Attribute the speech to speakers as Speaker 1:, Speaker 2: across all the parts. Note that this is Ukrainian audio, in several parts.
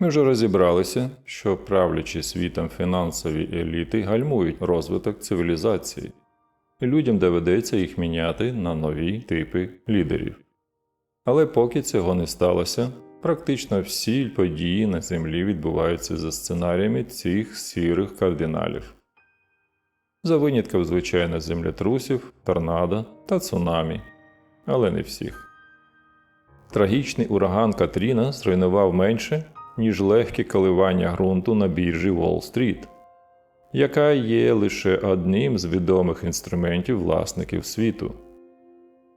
Speaker 1: Ми вже розібралися, що правлячі світом фінансові еліти гальмують розвиток цивілізації, і людям доведеться їх міняти на нові типи лідерів. Але поки цього не сталося, практично всі події на землі відбуваються за сценаріями цих сірих кардиналів. За винятком, звичайно, землетрусів, торнадо та цунамі, але не всіх. Трагічний ураган Катріна зруйнував менше, ніж легкі коливання ґрунту на біржі Уолл-стріт, яка є лише одним з відомих інструментів власників світу.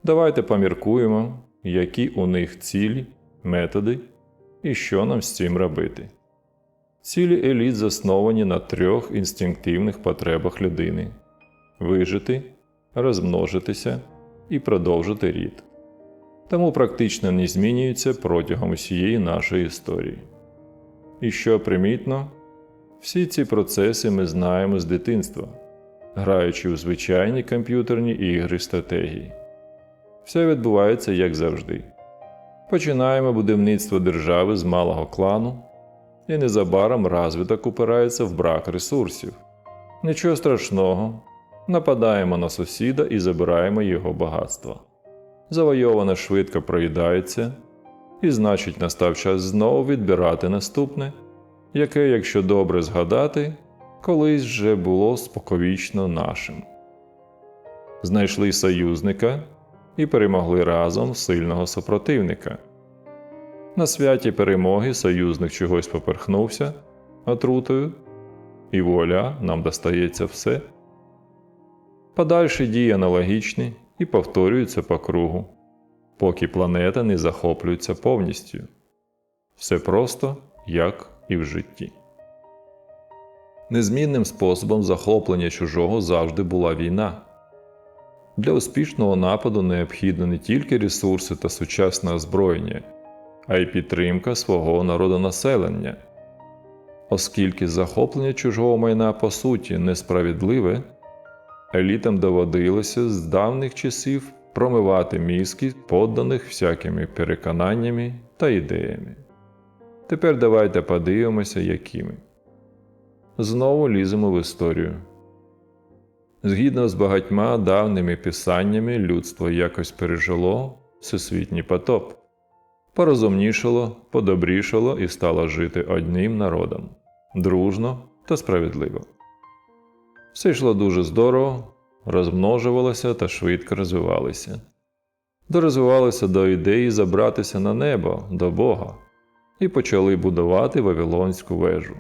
Speaker 1: Давайте поміркуємо, які у них цілі, методи і що нам з цим робити. Цілі еліт засновані на трьох інстинктивних потребах людини вижити, розмножитися і продовжити рід. Тому практично не змінюються протягом усієї нашої історії. І що примітно, всі ці процеси ми знаємо з дитинства, граючи у звичайні комп'ютерні ігри стратегії. Все відбувається як завжди. Починаємо будівництво держави з малого клану, і незабаром розвиток упирається в брак ресурсів. Нічого страшного, нападаємо на сусіда і забираємо його багатство. Завойоване швидко проїдається, і значить настав час знову відбирати наступне, яке, якщо добре згадати, колись вже було споковічно нашим. Знайшли союзника і перемогли разом сильного супротивника. На святі перемоги союзник чогось поперхнувся отрутою, і воля нам достається все. Подальші дії аналогічні і повторюються по кругу, поки планета не захоплюється повністю. Все просто як і в житті. Незмінним способом захоплення чужого завжди була війна. Для успішного нападу необхідно не тільки ресурси та сучасне озброєння, а й підтримка свого народонаселення. Оскільки захоплення чужого майна по суті несправедливе, елітам доводилося з давніх часів промивати мізки подданих всякими переконаннями та ідеями. Тепер давайте подивимося, якими. Знову ліземо в історію. Згідно з багатьма давніми писаннями, людство якось пережило всесвітній потоп, порозумнішало, подобрішало і стало жити одним народом дружно та справедливо. Все йшло дуже здорово, розмножувалося та швидко розвивалося. Дорозвивалися до ідеї забратися на небо до Бога і почали будувати Вавилонську вежу.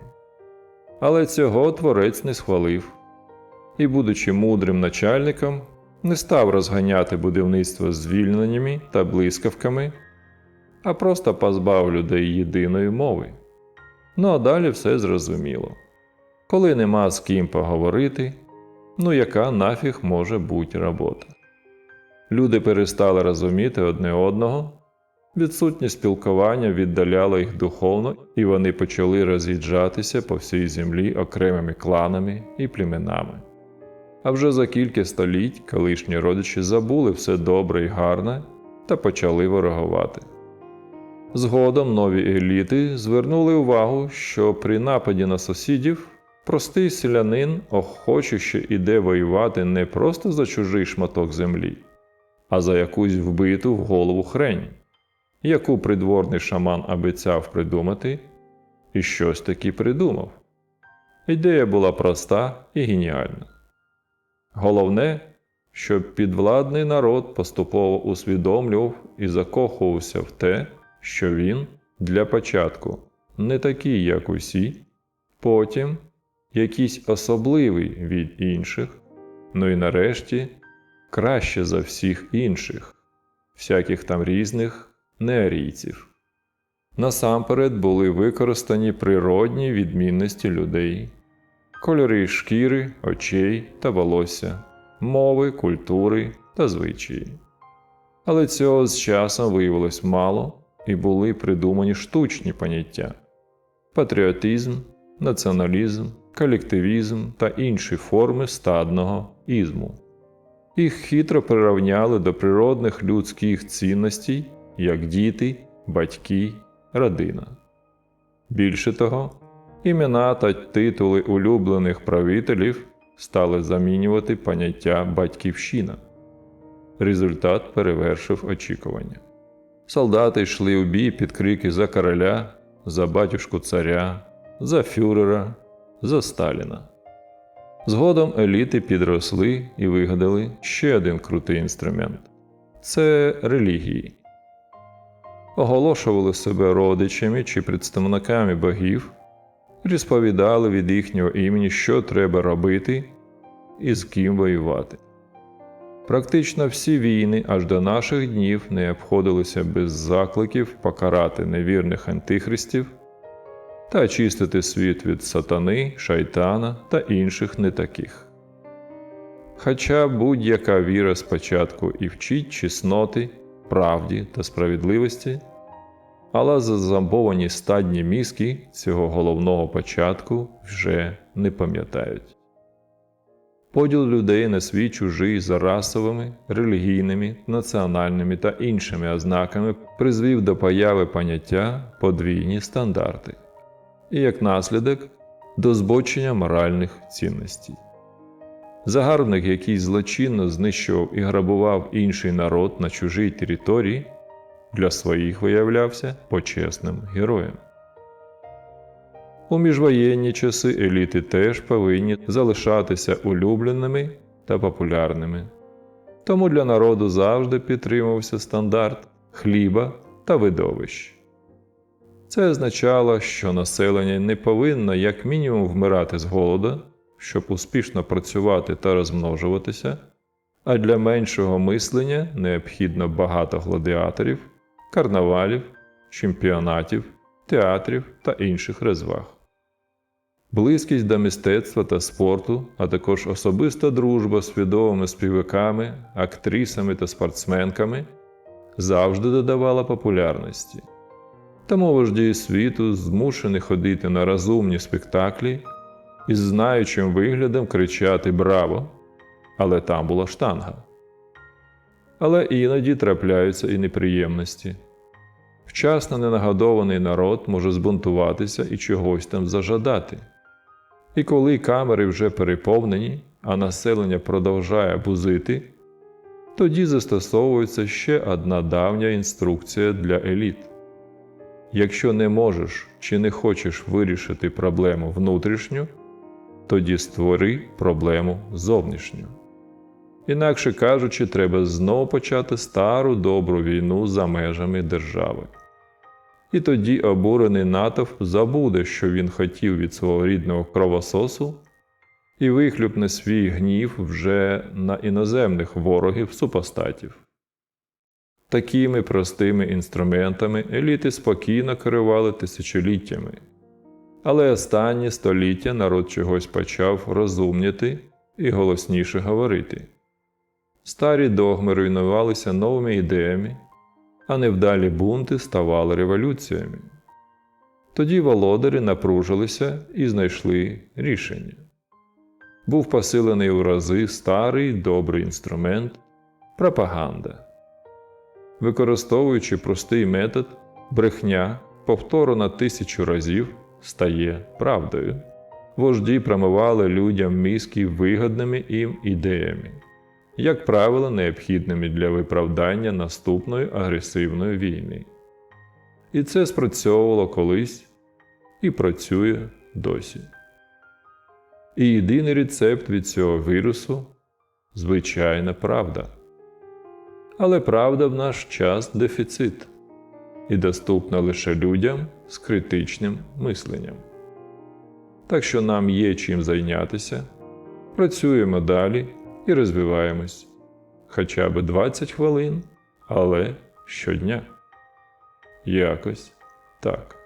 Speaker 1: Але цього творець не схвалив і, будучи мудрим начальником, не став розганяти будівництво звільненнями та блискавками, а просто позбав людей єдиної мови. Ну а далі все зрозуміло. Коли нема з ким поговорити, ну яка нафіг може бути робота? Люди перестали розуміти одне одного, відсутність спілкування віддаляло їх духовно, і вони почали роз'їжджатися по всій землі окремими кланами і племенами. А вже за кілька століть колишні родичі забули все добре і гарне та почали ворогувати. Згодом нові еліти звернули увагу, що при нападі на сусідів простий селянин охочуще іде воювати не просто за чужий шматок землі, а за якусь вбиту в голову хрень, яку придворний шаман обіцяв придумати, і щось таки придумав. Ідея була проста і геніальна. Головне, щоб підвладний народ поступово усвідомлював і закохувався в те, що він для початку не такий, як усі, потім якийсь особливий від інших, ну і нарешті краще за всіх інших, всяких там різних неарійців. Насамперед були використані природні відмінності людей, кольори шкіри, очей та волосся, мови, культури та звичаї. Але цього з часом виявилось мало і були придумані штучні поняття патріотизм, націоналізм, колективізм та інші форми стадного ізму. Їх хитро прирівняли до природних людських цінностей, як діти, батьки, родина. Більше того, імена та титули улюблених правителів стали замінювати поняття батьківщина. Результат перевершив очікування. Солдати йшли у бій під крики за короля, за батюшку царя, за фюрера, за Сталіна. Згодом еліти підросли і вигадали ще один крутий інструмент це релігії. Оголошували себе родичами чи представниками богів, розповідали від їхнього імені, що треба робити і з ким воювати. Практично всі війни аж до наших днів не обходилися без закликів покарати невірних антихристів та очистити світ від сатани, шайтана та інших не таких. Хоча будь-яка віра спочатку і вчить чесноти, правді та справедливості, але зазамбовані стадні мізки цього головного початку вже не пам'ятають. Поділ людей на свій чужий за расовими, релігійними, національними та іншими ознаками призвів до появи поняття подвійні стандарти і як наслідок до збочення моральних цінностей. Загарбник, який злочинно знищував і грабував інший народ на чужій території, для своїх виявлявся почесним героєм. У міжвоєнні часи еліти теж повинні залишатися улюбленими та популярними. Тому для народу завжди підтримувався стандарт хліба та видовищ. Це означало, що населення не повинно як мінімум вмирати з голоду, щоб успішно працювати та розмножуватися, а для меншого мислення необхідно багато гладіаторів, карнавалів, чемпіонатів, театрів та інших розваг. Близькість до мистецтва та спорту, а також особиста дружба з відомими співаками, актрисами та спортсменками завжди додавала популярності. Тому вожді світу змушені ходити на розумні спектаклі із знаючим виглядом кричати Браво! Але там була штанга. Але іноді трапляються і неприємності. Вчасно ненагодований народ може збунтуватися і чогось там зажадати. І коли камери вже переповнені, а населення продовжує бузити, тоді застосовується ще одна давня інструкція для еліт. Якщо не можеш чи не хочеш вирішити проблему внутрішню, тоді створи проблему зовнішню. Інакше кажучи, треба знову почати стару добру війну за межами держави. І тоді обурений натовп забуде, що він хотів від свого рідного кровососу, і вихлюпне свій гнів вже на іноземних ворогів супостатів. Такими простими інструментами еліти спокійно керували тисячоліттями. Але останні століття народ чогось почав розумніти і голосніше говорити. Старі догми руйнувалися новими ідеями, а невдалі бунти ставали революціями. Тоді володарі напружилися і знайшли рішення. Був посилений у рази старий добрий інструмент пропаганда. Використовуючи простий метод, брехня, повторена тисячу разів, стає правдою. Вожді промивали людям мізки вигодними їм ідеями, як правило, необхідними для виправдання наступної агресивної війни. І це спрацьовувало колись і працює досі. І єдиний рецепт від цього вірусу звичайна правда. Але правда в наш час дефіцит і доступна лише людям з критичним мисленням. Так що нам є чим зайнятися, працюємо далі і розвиваємось хоча б 20 хвилин, але щодня. Якось так.